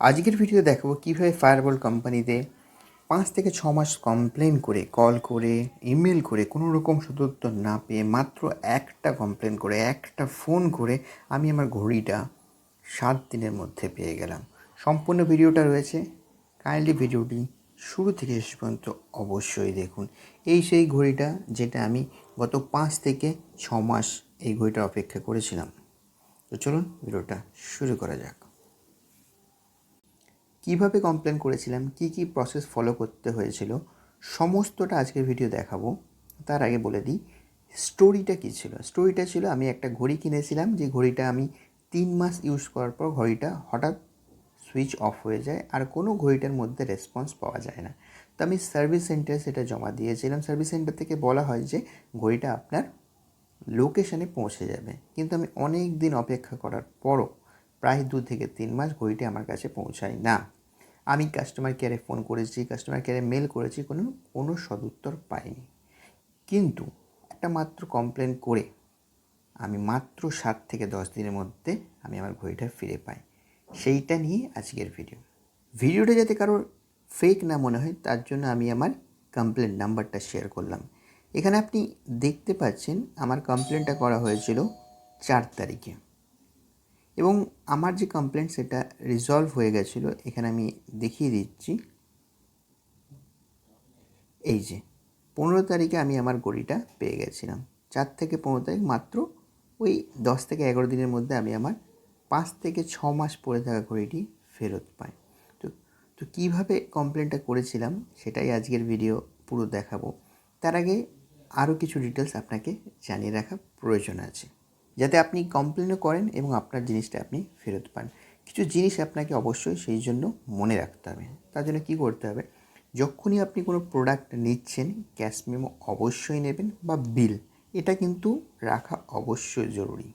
আজকের ভিডিও দেখাবো কীভাবে ফায়ারবল কোম্পানিতে পাঁচ থেকে ছ মাস কমপ্লেন করে কল করে ইমেল করে, কোনো রকম সদুত্তর না পেয়ে মাত্র একটা কমপ্লেন করে, একটা ফোন করে আমি আমার ঘড়িটা সাত দিনের মধ্যে পেয়ে গেলাম। সম্পূর্ণ ভিডিওটা রয়েছে। কাইন্ডলি ভিডিওটি শুরু থেকে শেষ পর্যন্ত অবশ্যই দেখুন। এই সেই ঘড়িটা যেটা আমি গত পাঁচ থেকে ছ মাস এই ঘড়িটার অপেক্ষা করেছিলাম। তো চলুন ভিডিওটা শুরু করা যাক। কীভাবে কমপ্লেন করেছিলাম, কি কি প্রসেস ফলো করতে হয়েছিল, সমস্তটা আজকের ভিডিও দেখাবো। তার আগে বলে দিই স্টোরিটা কী ছিল? স্টোরিটা ছিল, আমি একটা ঘড়ি কিনেছিলাম, যে ঘড়িটা আমি তিন মাস ইউজ করার পর ঘড়িটা হঠাৎ সুইচ অফ হয়ে যায়, আর কোনো ঘড়িটার মধ্যে রেসপন্স পাওয়া যায় না। তো আমি সার্ভিস সেন্টারে সেটা জমা দিয়েছিলাম। সার্ভিস সেন্টার থেকে বলা হয় যে, ঘড়িটা আপনার লোকেশানে পৌঁছে যাবে। কিন্তু আমি অনেক দিন অপেক্ষা করার পরও প্রায় দু থেকে তিন মাস ঘড়িটি আমার কাছে পৌঁছায় না। আমি কাস্টমার কেয়ারে ফোন করেছি কাস্টমার কেয়ারে মেল করেছি, কোনো কোনো সদুত্তর পাইনি। কিন্তু একটা মাত্র কমপ্লেন করে আমি মাত্র সাত থেকে দশ দিনের মধ্যে আমি আমার ঘড়িটা ফিরে পাই। সেইটা নিয়ে আজকের ভিডিও ভিডিওটা যাতে কারোর ফেক না মনে হয়, তার জন্য আমি আমার কমপ্লেন নাম্বারটা শেয়ার করলাম। এখানে আপনি দেখতে পাচ্ছেন, আমার কমপ্লেনটা করা হয়েছিল চার তারিখে। এবং আমার যে কমপ্লেন সেটা রিজলভ হয়ে গেছিল, এখানে আমি দেখিয়ে দিচ্ছি। এই যে, পনেরো তারিখে আমি আমার ঘড়িটা পেয়ে গেছিলাম। চার থেকে পনেরো তারিখ মাত্র ওই দশ থেকে এগারো দিনের মধ্যে আমি আমার পাঁচ থেকে ছ মাস পরে থাকা ঘড়িটি ফেরত পাই। তো তো কীভাবে কমপ্লেনটা করেছিলাম সেটাই আজকের ভিডিও পুরো দেখাবো। তার আগে আরও কিছু ডিটেলস আপনাকে জানিয়ে রাখা প্রয়োজন আছে। যাতে আপনি কমপ্লেনও করেন এবং আপনার জিনিসটা আপনি ফেরত পান। কিছু জিনিস আপনাকে অবশ্যই সেই জন্য মনে রাখতে হবে। তার জন্য কী করতে হবে? যখনই আপনি কোনো প্রোডাক্ট নিচ্ছেন ক্যাশ মেমো অবশ্যই নেবেন বা বিল এটা কিন্তু রাখা অবশ্যই জরুরি।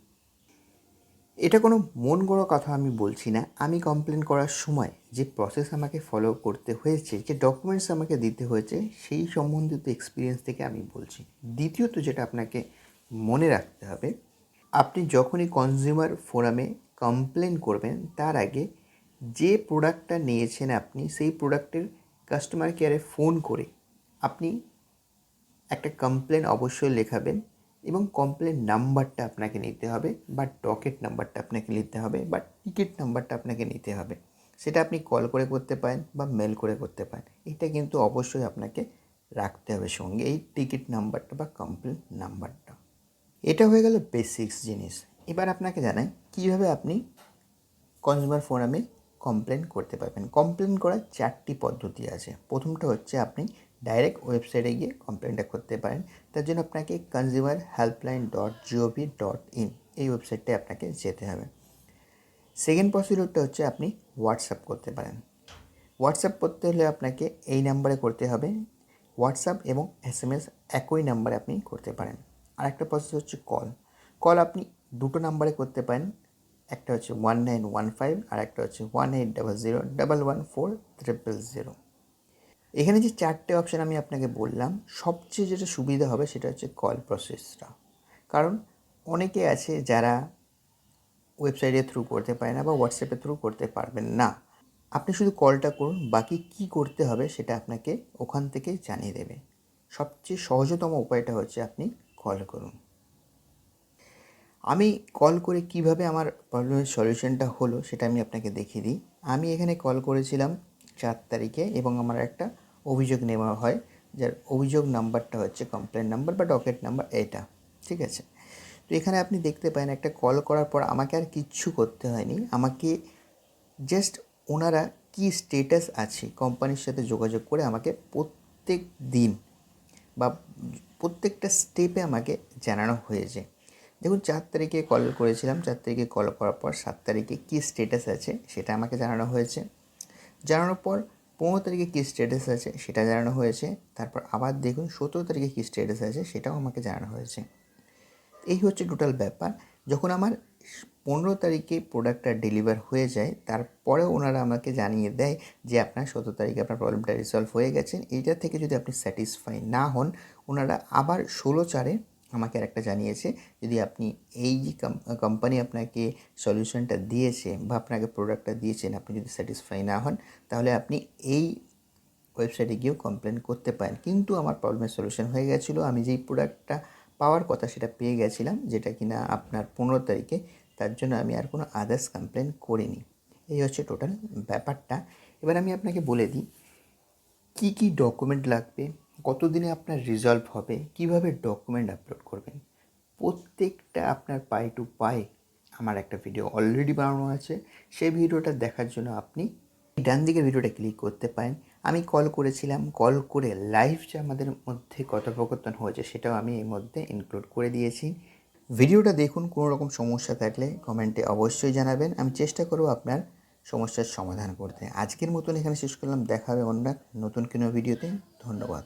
এটা কোনো মন গড়া কথা আমি বলছি না। আমি কমপ্লেন করার সময় যে প্রসেস আমাকে ফলো করতে হয়েছে, যে ডকুমেন্টস আমাকে দিতে হয়েছে, সেই সম্বন্ধিত এক্সপিরিয়েন্স থেকে আমি বলছি। দ্বিতীয়ত যেটা আপনাকে মনে রাখতে হবে আপনি যখনই কনজিউমার ফোরামে কমপ্লেন করবেন, তার আগে যে প্রোডাক্টটা নিয়েছেন আপনি, সেই প্রোডাক্টের কাস্টমার কেয়ারে ফোন করে আপনি একটা কমপ্লেন অবশ্যই লেখাবেন এবং কমপ্লেন নাম্বারটা আপনাকে নিতে হবে বা ডকেট নাম্বারটা আপনাকে নিতে হবে বা টিকিট নাম্বারটা আপনাকে নিতে হবে। সেটা আপনি কল করে করতে পারেন বা মেল করে করতে পারেন। এটা কিন্তু অবশ্যই আপনাকে রাখতে হবে সঙ্গে এই টিকিট নাম্বারটা বা কমপ্লেন নাম্বারটা এটা হয়ে গেল বেসিক্স জিনিস। এবার আপনাকে জানাই, কীভাবে আপনি কনজিউমার ফোরামে কমপ্লেন করতে পারবেন। কমপ্লেন করার চারটি পদ্ধতি আছে। প্রথমটা হচ্ছে আপনি ডাইরেক্ট ওয়েবসাইটে গিয়ে কমপ্লেনটা করতে পারেন। তার জন্য আপনাকে consumer helpline dot G O V dot in এই ওয়েবসাইটটায় আপনাকে যেতে হবে। সেকেন্ড প্রসিডিউরটা হচ্ছে আপনি হোয়াটসঅ্যাপ করতে পারেন। হোয়াটসঅ্যাপ করতে হলে আপনাকে এই নাম্বারে করতে হবে। হোয়াটসঅ্যাপ এবং এস এম এস একই নাম্বারে আপনি করতে পারেন। আর একটা প্রসেস হচ্ছে কল কল আপনি দুটো নাম্বারে করতে পারেন। একটা হচ্ছে ওয়ান নাইন ওয়ান ফাইভ আর একটা হচ্ছে one eight double zero double one four triple zero এখানে যে চারটে অপশান আমি আপনাকে বললাম, সবচেয়ে যেটা সুবিধা হবে সেটা হচ্ছে কল প্রসেসটা কারণ অনেকে আছে যারা ওয়েবসাইটের থ্রু করতে পারে না বা হোয়াটসঅ্যাপের থ্রু করতে পারবেন না। আপনি শুধু কলটা করুন, বাকি কি করতে হবে সেটা আপনাকে ওখান থেকে জানিয়ে দেবে। সবচেয়ে সহজতম উপায়টা হচ্ছে আপনি কল করুন। আমি কল করে কীভাবে আমার প্রবলেমের সলিউশনটা হলো সেটা আমি আপনাকে দেখিয়ে দিই। আমি এখানে কল করেছিলাম চার তারিখে এবং আমার একটা অভিযোগ নেওয়া হয়, যার অভিযোগ নাম্বারটা হচ্ছে কমপ্লেন নাম্বার বা ডকেট নাম্বার এটা, ঠিক আছে? তো এখানে আপনি দেখতে পারেন একটা কল করার পর আমাকে আর কিচ্ছু করতে হয়নি। আমাকে জাস্ট ওনারা কি স্টেটাস আছে কোম্পানির সাথে যোগাযোগ করে আমাকে প্রত্যেক দিন বা প্রত্যেকটা স্টেপে আমাকে জানানো হয়েছে। দেখুন, চার তারিখে কল করেছিলাম, চার তারিখে কল করার পর সাত তারিখে কী স্টেটাস আছে সেটা আমাকে জানানো হয়েছে। জানানোর পর পনেরো তারিখে কী স্টেটাস আছে সেটা জানানো হয়েছে। তারপর আবার দেখুন, সতেরো তারিখে কী স্টেটাস আছে সেটাও আমাকে জানানো হয়েছে। এই হচ্ছে টোটাল ব্যাপার। যখন আমার পনেরো তারিখে প্রোডাক্টটা ডেলিভার হয়ে যায় তারপরে ওনারা আমাকে জানিয়ে দেয় যে আপনার সতেরো তারিখে আপনার প্রবলেমটা রিসলভ হয়ে গেছে। এইটা থেকে যদি আপনি স্যাটিসফাই না হন, ওনারা আবার ষোলো চারে আমাকে আরেকটা জানিয়েছে, যদি আপনি এই যে কোম্পানি আপনাকে সলিউশনটা দিয়েছে বা আপনাকে প্রোডাক্টটা দিয়েছেন, আপনি যদি স্যাটিসফাই না হন, তাহলে আপনি এই ওয়েবসাইটে গিয়েও কমপ্লেন করতে পারেন। কিন্তু আমার প্রবলেমের সলিউশন হয়ে গেছিল, আমি যেই প্রোডাক্টটা পাওয়ার কথা সেটা পেয়ে গেছিলাম, যেটা কিনা আপনার পনেরো তারিখে, তার জন্য আমি আর কোনো আদার্স কমপ্লেন করিনি। এই হচ্ছে টোটাল ব্যাপারটা। এবার আমি আপনাকে বলে দিই, কী কী ডকুমেন্ট লাগবে, কতদিনে আপনার রিজলভ হবে, কীভাবে ডকুমেন্ট আপলোড করবেন, প্রত্যেকটা আপনার পাই টু পাই আমার একটা ভিডিও অলরেডি বানানো আছে। সেই ভিডিওটা দেখার জন্য আপনি ডান দিকের ভিডিওটা ক্লিক করতে পারেন। আমি কল করেছিলাম। কল করে লাইভ যে আমাদের মধ্যে কথোপকথন হয়েছে, সেটাও আমি এর মধ্যে ইনক্লুড করে দিয়েছি। ভিডিওটা দেখুন, কোনো রকম সমস্যা থাকলে কমেন্টে অবশ্যই জানাবেন। আমি চেষ্টা করব আপনার সমস্যার সমাধান করতে। আজকের মতন এখানে শেষ করলাম। দেখা হবে অন্য নতুন কোনো ভিডিওতে ধন্যবাদ।